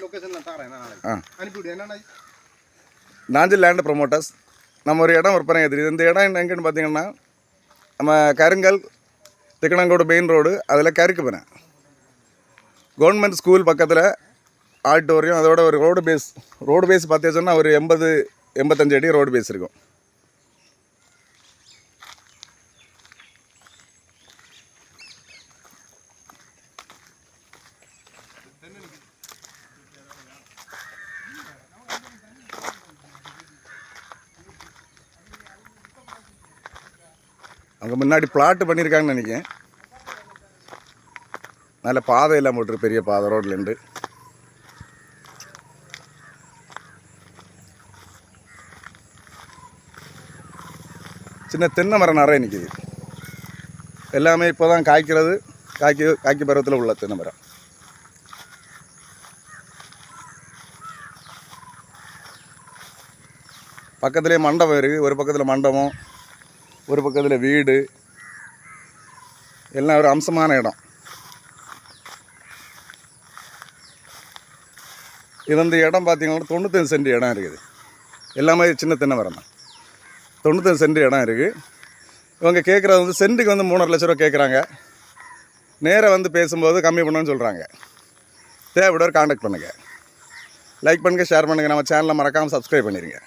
Location நான் தரேன் நான் நாளைக்கு. ஆ. அனுப்பிவிடு என்னண்ணா நாஞ்சில் லேண்ட் ப்ரொமோட்டர்ஸ் நம்ம ஒரு இடம் விற்பனை தெரியுது இந்த இடம் எங்கன்னு பார்த்தீங்கன்னா நம்ம கருங்கல் திக்கணங்கோடு மெயின் ரோடு அதில் கருக்குப்பனை கவர்மெண்ட் ஸ்கூல் பக்கத்தில் ஆடிட்டோரியம் அதோட ஒரு ரோடு பேஸ் ரோடு பேஸ் பார்த்தீங்கன்னா ஒரு எண்பது எண்பத்தஞ்சு அடி ரோடு பேஸ் இருக்கும். அங்கே முன்னாடி பிளாட்டு பண்ணியிருக்காங்கன்னு நினைக்கிறேன். நல்ல பாதை போட்டுரு பெரிய பாதை ரோட்லேருந்து சின்ன தென்னை மரம் நிறைய நிற்கிது எல்லாமே இப்போ தான் காய்க்கிறது காய்க்கு காய்க்கு பருவத்தில் உள்ள தென்னை மரம். பக்கத்துலேயே மண்டபம் இருக்குது ஒரு பக்கத்தில் மண்டபம். ஒரு பக்கத்தில் வீடு. எல்லாம் ஒரு அம்சமான இடம். இது வந்து இடம் பார்த்தீங்கன்னா தொண்ணூத்தஞ்சு சென்ட் இடம் இருக்குது. எல்லாமே சின்ன தென்னை மரம் தான். தொண்ணூத்தஞ்சு சென்ட் இடம் இருக்குது இவங்க கேட்குறது வந்து சென்ட்டுக்கு வந்து மூணரை லட்ச ரூபா கேட்குறாங்க நேராக வந்து பேசும்போது கம்மி பண்ணுன்னு சொல்கிறாங்க தேவையோட காண்டாக்ட் பண்ணுங்கள் லைக் பண்ணுங்கள் ஷேர் பண்ணுங்கள் நம்ம சேனலை மறக்காமல் சப்ஸ்கிரைப் பண்ணிடுங்க